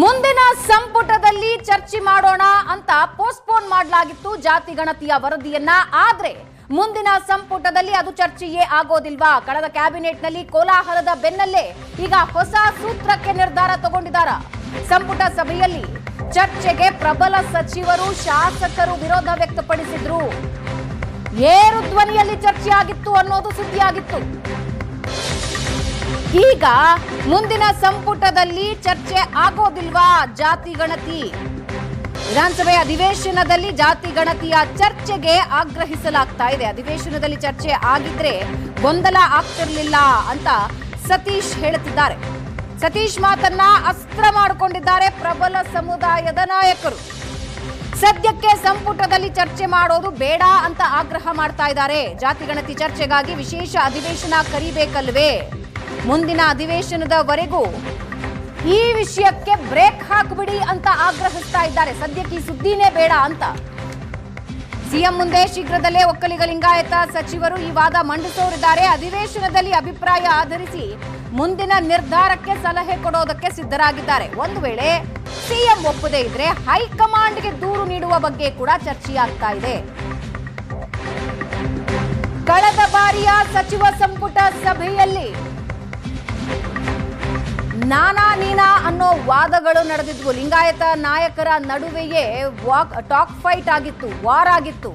ಮುಂದಿನ ಸಂಪುಟದಲ್ಲಿ ಚರ್ಚೆ ಮಾಡೋಣ ಅಂತ ಪೋಸ್ಟ್ಪೋನ್ ಮಾಡಲಾಗಿತ್ತು ಜಾತಿ ಗಣತಿಯ ವರದಿಯನ್ನ. ಆದ್ರೆ ಮುಂದಿನ ಸಂಪುಟದಲ್ಲಿ ಅದು ಚರ್ಚೆಯೇ ಆಗೋದಿಲ್ವಾ? ಕಳೆದ ಕ್ಯಾಬಿನೆಟ್ನಲ್ಲಿ ಕೋಲಾಹಲದ ಬೆನ್ನಲ್ಲೇ ಈಗ ಹೊಸ ಸೂತ್ರಕ್ಕೆ ನಿರ್ಧಾರ ತಗೊಂಡಿದ್ದಾರ ಸಂಪುಟ ಸಭೆಯಲ್ಲಿ ಚರ್ಚೆಗೆ ಪ್ರಬಲ ಸಚಿವರು, ಶಾಸಕರು ವಿರೋಧ ವ್ಯಕ್ತಪಡಿಸಿದ್ರು. ಏರು ಧ್ವನಿಯಲ್ಲಿ ಚರ್ಚೆ ಆಗಿತ್ತು ಅನ್ನೋದು ಸುದ್ದಿಯಾಗಿತ್ತು. ಈಗ ಮುಂದಿನ ಸಂಪುಟದಲ್ಲಿ ಚರ್ಚೆ ಆಗೋದಿಲ್ವಾ ಜಾತಿ ಗಣತಿ? ವಿಧಾನಸಭೆ ಅಧಿವೇಶನದಲ್ಲಿ ಜಾತಿ ಗಣತಿಯ ಚರ್ಚೆಗೆ ಆಗ್ರಹಿಸಲಾಗ್ತಾ ಇದೆ. ಅಧಿವೇಶನದಲ್ಲಿ ಚರ್ಚೆ ಆಗಿದ್ರೆ ಗೊಂದಲ ಆಗ್ತಿರ್ಲಿಲ್ಲ ಅಂತ ಸತೀಶ್ ಹೇಳುತ್ತಿದ್ದಾರೆ ಸತೀಶ್ ಮಾತನ್ನ ಅಸ್ತ್ರ ಮಾಡಿಕೊಂಡಿದ್ದಾರೆ ಪ್ರಬಲ ಸಮುದಾಯದ ನಾಯಕರು. ಸದ್ಯಕ್ಕೆ ಸಂಪುಟದಲ್ಲಿ ಚರ್ಚೆ ಮಾಡೋದು ಬೇಡ ಅಂತ ಆಗ್ರಹ ಮಾಡ್ತಾ ಇದ್ದಾರೆ. ಜಾತಿ ಗಣತಿ ಚರ್ಚೆಗಾಗಿ ವಿಶೇಷ ಅಧಿವೇಶನ ಕರಿಬೇಕಲ್ವೇ? ಮುಂದಿನ ಅಧಿವೇಶನದವರೆಗೂ ಈ ವಿಷಯಕ್ಕೆ ಬ್ರೇಕ್ ಹಾಕ್ಬಿಡಿ ಅಂತ ಆಗ್ರಹಿಸ್ತಾ ಇದ್ದಾರೆ. ಸದ್ಯಕ್ಕೆ ಈ ಸುದ್ದಿನೇ ಬೇಡ ಅಂತ. ಸಿಎಂ ಮುಂದೆ ಶೀಘ್ರದಲ್ಲೇ ಒಕ್ಕಲಿಗ ಲಿಂಗಾಯತ ಸಚಿವರು ಈ ವಾದ ಮಂಡಿಸೋರಿದ್ದಾರೆ. ಅಧಿವೇಶನದಲ್ಲಿ ಅಭಿಪ್ರಾಯ ಆಧರಿಸಿ ಮುಂದಿನ ನಿರ್ಧಾರಕ್ಕೆ ಸಲಹೆ ಕೊಡೋದಕ್ಕೆ ಸಿದ್ಧರಾಗಿದ್ದಾರೆ. ಒಂದು ವೇಳೆ ಸಿಎಂ ಒಪ್ಪದೇ ಇದ್ರೆ ಹೈಕಮಾಂಡ್ಗೆ ದೂರು ನೀಡುವ ಬಗ್ಗೆ ಕೂಡ ಚರ್ಚೆಯಾಗ್ತಾ ಇದೆ. ಕಳೆದ ಬಾರಿಯ ಸಚಿವ ಸಂಪುಟ ಸಭೆಯಲ್ಲಿ ನಾನಾ ನೀನಾ ಅನ್ನೋ ವಾದಗಳು ನಡೆದಿದ್ವು. ಲಿಂಗಾಯತ ನಾಯಕರ ನಡುವೆಯೇ ವಾಕ್, ಟಾಕ್ ಫೈಟ್ ಆಗಿತ್ತು, ವಾರ್ ಆಗಿತ್ತು.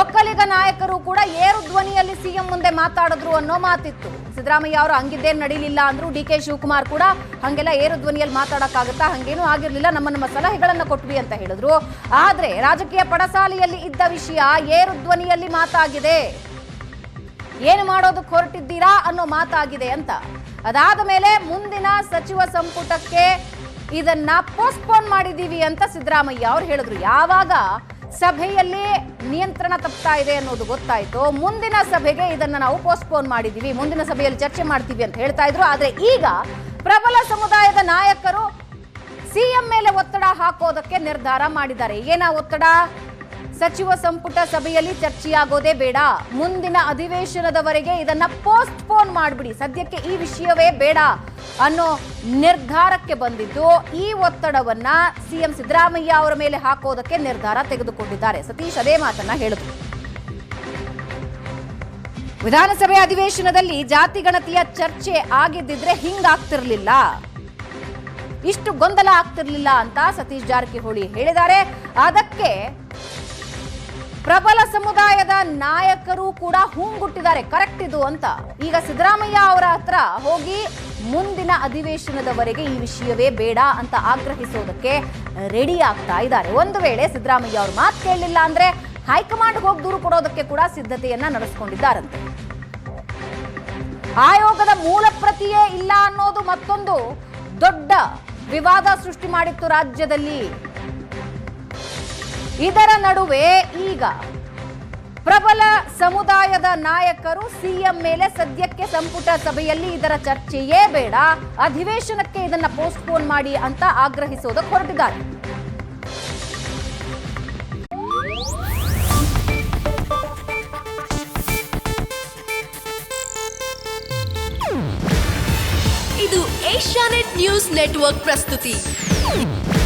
ಒಕ್ಕಲಿಗ ನಾಯಕರು ಕೂಡ ಏರು ಧ್ವನಿಯಲ್ಲಿ ಸಿಎಂ ಮುಂದೆ ಮಾತಾಡಿದ್ರು ಅನ್ನೋ ಮಾತಿತ್ತು. ಸಿದ್ದರಾಮಯ್ಯ ಅವರು ಹಂಗಿದ್ದೇನು ನಡೀಲಿಲ್ಲ ಅಂದ್ರು ಡಿ ಕೆ ಶಿವಕುಮಾರ್ ಕೂಡ ಹಂಗೆಲ್ಲ ಏರು ಧ್ವನಿಯಲ್ಲಿ ಮಾತಾಡಕ್ಕಾಗತ್ತಾ ಹಂಗೇನೂ ಆಗಿರಲಿಲ್ಲ, ನಮ್ಮ ನಮ್ಮ ಸಲಹೆಗಳನ್ನು ಕೊಟ್ವಿ ಅಂತ ಹೇಳಿದ್ರು. ಆದರೆ ರಾಜಕೀಯ ಪಡಸಾಲಿಯಲ್ಲಿ ಇದ್ದ ವಿಷಯ ಏರು ಧ್ವನಿಯಲ್ಲಿ ಮಾತಾಗಿದೆ. ಏನು ಮಾಡೋದಕ್ಕೆ ಹೊರಟಿದ್ದೀರಾ ಅನ್ನೋ ಮಾತಾಗಿದೆ ಅಂತ. ಅದಾದ ಮೇಲೆ ಮುಂದಿನ ಸಚಿವ ಸಂಪುಟಕ್ಕೆ ಇದನ್ನ ಪೋಸ್ಟ್ಪೋನ್ ಮಾಡಿದ್ದೀವಿ ಅಂತ ಸಿದ್ದರಾಮಯ್ಯ ಅವ್ರು ಹೇಳಿದ್ರು. ಯಾವಾಗ ಸಭೆಯಲ್ಲಿ ನಿಯಂತ್ರಣ ತಪ್ತಾ ಇದೆ ಅನ್ನೋದು ಗೊತ್ತಾಯಿತು. ಮುಂದಿನ ಸಭೆಗೆ ಇದನ್ನ ನಾವು ಪೋಸ್ಟ್ಪೋನ್ ಮಾಡಿದ್ದೀವಿ. ಮುಂದಿನ ಸಭೆಯಲ್ಲಿ ಚರ್ಚೆ ಮಾಡ್ತೀವಿ ಅಂತ ಹೇಳ್ತಾ ಇದ್ರು. ಆದ್ರೆ ಈಗ ಪ್ರಬಲ ಸಮುದಾಯದ ನಾಯಕರು ಸಿಎಂ ಮೇಲೆ ಒತ್ತಡ ಹಾಕೋದಕ್ಕೆ ನಿರ್ಧಾರ ಮಾಡಿದ್ದಾರೆ. ಏನ ಒತ್ತಡ? ಸಚಿವ ಸಂಪುಟ ಸಭೆಯಲ್ಲಿ ಚರ್ಚೆಯಾಗೋದೇ ಬೇಡ. ಮುಂದಿನ ಅಧಿವೇಶನದವರೆಗೆ ಇದನ್ನ ಪೋಸ್ಟ್ ಪೋನ್ ಮಾಡಿಬಿಡಿ. ಸದ್ಯಕ್ಕೆ ಈ ವಿಷಯವೇ ಬೇಡ ಅನ್ನೋ ನಿರ್ಧಾರಕ್ಕೆ ಬಂದಿದ್ದು, ಈ ಒತ್ತಡವನ್ನ ಸಿಎಂ ಸಿದ್ದರಾಮಯ್ಯ ಅವರ ಮೇಲೆ ಹಾಕೋದಕ್ಕೆ ನಿರ್ಧಾರ ತೆಗೆದುಕೊಂಡಿದ್ದಾರೆ. ಸತೀಶ್, ಅದೇ ಮಾತನ್ನ ಹೇಳಿದ್ರು ವಿಧಾನಸಭೆ ಅಧಿವೇಶನದಲ್ಲಿ ಜಾತಿ ಗಣತಿಯ ಚರ್ಚೆ ಆಗಿದ್ದಿದ್ರೆ ಹಿಂಗಾಗ್ತಿರ್ಲಿಲ್ಲ ಇಷ್ಟು ಗೊಂದಲ ಆಗ್ತಿರ್ಲಿಲ್ಲ ಅಂತ ಸತೀಶ್ ಜಾರಕಿಹೊಳಿ ಹೇಳಿದ್ದಾರೆ. ಅದಕ್ಕೆ ಪ್ರಬಲ ಸಮುದಾಯದ ನಾಯಕರು ಕೂಡ ಹೂಂಗುಟ್ಟಿದ್ದಾರೆ. ಕರೆಕ್ಟ್ ಇದು ಅಂತ. ಈಗ ಸಿದ್ದರಾಮಯ್ಯ ಅವರ ಹತ್ರ ಹೋಗಿ ಮುಂದಿನ ಅಧಿವೇಶನದವರೆಗೆ ಈ ವಿಷಯವೇ ಬೇಡ ಅಂತ ಆಗ್ರಹಿಸೋದಕ್ಕೆ ರೆಡಿ ಆಗ್ತಾ ಇದ್ದಾರೆ. ಒಂದು ವೇಳೆ ಸಿದ್ದರಾಮಯ್ಯ ಅವರು ಮಾತು ಕೇಳಲಿಲ್ಲ ಅಂದ್ರೆ ಹೈಕಮಾಂಡ್ ಹೋಗಿ ದೂರು ಕೊಡೋದಕ್ಕೆ ಕೂಡ ಸಿದ್ಧತೆಯನ್ನ ನಡೆಸಿಕೊಂಡಿದ್ದಾರಂತೆ. ಆಯೋಗದ ಮೂಲ ಪ್ರತಿಯೇ ಇಲ್ಲ ಅನ್ನೋದು ಮತ್ತೊಂದು ದೊಡ್ಡ ವಿವಾದ ಸೃಷ್ಟಿ ಮಾಡಿತ್ತು ರಾಜ್ಯದಲ್ಲಿ. ಇದರ ನಡುವೆ ಈಗ ಪ್ರಬಲ ಸಮುದಾಯದ ನಾಯಕರು ಸಿಎಂ ಮೇಲೆ ಸದ್ಯಕ್ಕೆ ಸಂಪುಟ ಸಭೆಯಲ್ಲಿ ಇದರ ಚರ್ಚೆಯೇ ಬೇಡ. ಅಧಿವೇಶನಕ್ಕೆ ಇದನ್ನ ಪೋಸ್ಟ್ಪೋನ್ ಮಾಡಿ ಅಂತ ಆಗ್ರಹಿಸೋದಕ್ಕೆ ಹೊರಟಿದ್ದಾರೆ. ಇದು ಏಷ್ಯಾನೆಟ್ ನ್ಯೂಸ್ ನೆಟ್ವರ್ಕ್ ಪ್ರಸ್ತುತಿ.